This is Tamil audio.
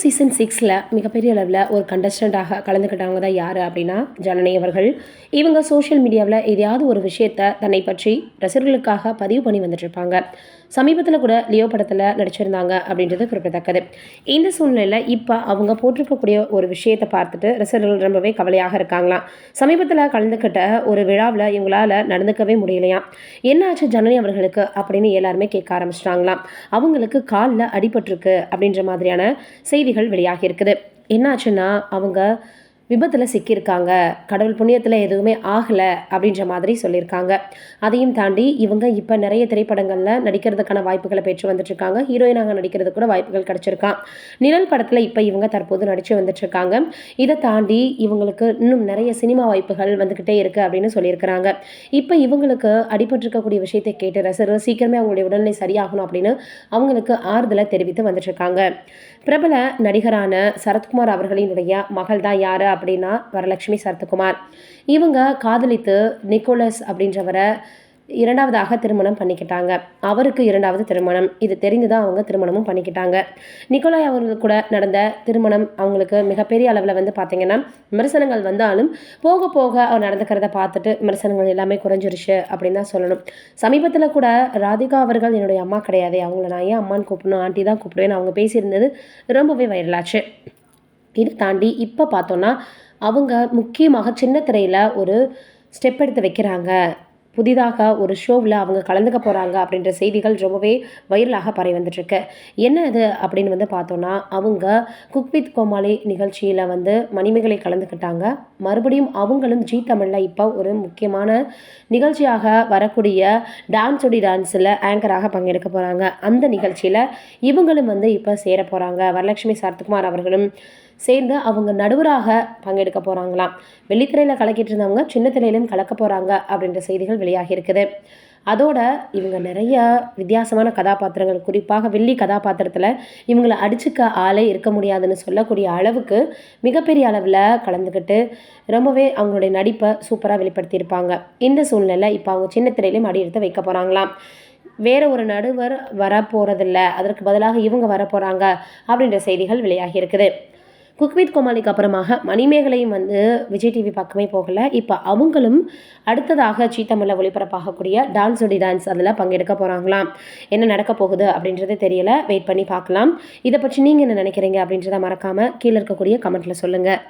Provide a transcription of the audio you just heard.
சீசன் சிக்ஸில் மிகப்பெரிய அளவில் ஒரு கண்டஸ்டண்ட்டாக கலந்துக்கிட்டவங்க தான் யார் அப்படின்னா ஜனனி அவர்கள். இவங்க சோஷியல் மீடியாவில் எதையாவது ஒரு விஷயத்தை தன்னை பற்றி ரசிகர்களுக்காக பதிவு பண்ணி வந்துட்டுருப்பாங்க. சமீபத்தில் கூட லியோ படத்தில் நடிச்சிருந்தாங்க அப்படின்றது குறிப்பிடத்தக்கது. இந்த சூழ்நிலையில் இப்போ அவங்க போட்டிருக்கக்கூடிய ஒரு விஷயத்தை பார்த்துட்டு ரசிகர்கள் ரொம்பவே கவலையாக இருக்காங்களாம். சமீபத்தில் கலந்துக்கிட்ட ஒரு விழாவில் இவங்களால நடந்துக்கவே முடியலையாம். என்னாச்சு ஜனனி அவர்களுக்கு அப்படின்னு எல்லாருமே கேட்க ஆரம்பிச்சிட்டாங்களாம். அவங்களுக்கு காலில் அடிபட்டிருக்கு அப்படின்ற மாதிரியான செய்திகள் வெளியாகி இருக்குது என்னாச்சுன்னா அவங்க விபத்தில் சிக்கியிருக்காங்க. கடவுள் புண்ணியத்தில் எதுவுமே ஆகலை அப்படின்ற மாதிரி சொல்லியிருக்காங்க. அதையும் தாண்டி இவங்க இப்போ நிறைய திரைப்படங்களில் நடிக்கிறதுக்கான வாய்ப்புகளை பெற்று வந்துட்டுருக்காங்க. ஹீரோயினாக நடிக்கிறது கூட வாய்ப்புகள் கிடச்சிருக்கான் நிழல் படத்தில் இப்போ இவங்க தற்போது நடித்து வந்துட்டுருக்காங்க. இதை தாண்டி இவங்களுக்கு இன்னும் நிறைய சினிமா வாய்ப்புகள் வந்துக்கிட்டே இருக்குது அப்படின்னு சொல்லியிருக்கிறாங்க. இப்போ இவங்களுக்கு அடிபட்டிருக்கக்கூடிய விஷயத்தை கேட்டு ரசிகர்கள் சீக்கிரமே அவங்களுடைய உடல்நிலை சரியாகணும் அப்படின்னு அவங்களுக்கு ஆறுதலை தெரிவித்து வந்துட்டுருக்காங்க. பிரபல நடிகரான சரத்குமார் அவர்களினுடைய மகள் தான் யார் அப்படின்னா வரலட்சுமி சரத்குமார். இவங்க காதலித்து நிக்கோலஸ் அப்படின்றவரை இரண்டாவதாக திருமணம் பண்ணிக்கிட்டாங்க. அவருக்கு இரண்டாவது திருமணம். இது தெரிந்து தான் அவங்க திருமணமும் பண்ணிக்கிட்டாங்க. நிக்கோலாய் அவர்கள் கூட நடந்த திருமணம் அவங்களுக்கு மிகப்பெரிய அளவில் வந்து பார்த்திங்கன்னா விமர்சனங்கள் வந்தாலும் போக போக அவர் நடந்துக்கிறத பார்த்துட்டு விமர்சனங்கள் எல்லாமே குறைஞ்சிருச்சு அப்படின்னு தான் சொல்லணும். சமீபத்தில் கூட ராதிகா அவர்கள் என்னுடைய அம்மா கிடையாது. அவங்கள நான் ஏன் அம்மான்னு கூப்பிடணும்? ஆண்டி தான் கூப்பிடுவேன் அவங்க பேசியிருந்தது ரொம்பவே வைரலாச்சு. இதை தாண்டி இப்போ பார்த்தோன்னா அவங்க முக்கியமாக சின்ன திரையில் ஒரு ஸ்டெப் எடுத்து வைக்கிறாங்க. புதிதாக ஒரு ஷோவில் அவங்க கலந்துக்க போகிறாங்க அப்படின்ற செய்திகள் ரொம்பவே வைரலாக பரவி வந்துட்டுருக்கு. என்ன அது அப்படின்னு வந்து பார்த்தோன்னா அவங்க குக் வித் கோமாளி நிகழ்ச்சியில் வந்து மணிமேகலை கலந்துக்கிட்டாங்க. மறுபடியும் அவங்களும் ஜி தமிழில் இப்போ ஒரு முக்கியமான நிகழ்ச்சியாக வரக்கூடிய டான்ஸ் ஒடி டான்ஸில் ஆங்கராக பங்கெடுக்க போகிறாங்க அந்த நிகழ்ச்சியில் இவங்களும் வந்து இப்போ சேர போகிறாங்க வரலட்சுமி சரத்குமார் அவர்களும் சேர்ந்து அவங்க நடுவராக பங்கெடுக்க போகிறாங்களாம் வெள்ளித்திரையில் கலக்கிட்டு இருந்தவங்க சின்ன திரையிலும் கலக்க போகிறாங்க அப்படின்ற செய்திகள் வெளியாகி இருக்குது. அதோட இவங்க நிறைய வித்தியாசமான கதாபாத்திரங்கள் குறிப்பாக வெள்ளி கதாபாத்திரத்தில் இவங்களை அடிச்சுக்க ஆளே இருக்க முடியாதுன்னு சொல்லக்கூடிய அளவுக்கு மிகப்பெரிய அளவில் கலந்துக்கிட்டு ரொம்பவே அவங்களுடைய நடிப்பை சூப்பராக வெளிப்படுத்தியிருப்பாங்க. இந்த சூழ்நிலை இப்போ அவங்க சின்ன திரையிலையும் அடி எடுத்து வைக்க போகிறாங்களாம் வேற ஒரு நடுவர் வர போகிறதில்ல அதற்கு பதிலாக இவங்க வர போகிறாங்க அப்படின்ற செய்திகள் வெளியாகி இருக்குது. குக்வித் கோமாளிக்கு அப்புறமாக மணிமேகலையும் வந்து விஜய் டிவி பக்கமே போகலை. இப்போ அவங்களும் அடுத்ததாக சீத்தமிழில் ஒளிபரப்பாகக்கூடிய டான்ஸ் ஒடி டான்ஸ் அதில் பங்கெடுக்க போகிறாங்களாம் என்ன நடக்க போகுது அப்படின்றது தெரியல. வெயிட் பண்ணி பார்க்கலாம். இதை பற்றி நீங்கள் என்ன நினைக்கிறீங்க அப்படின்றத மறக்காமல் கீழே இருக்கக்கூடிய கமெண்ட்டில் சொல்லுங்கள்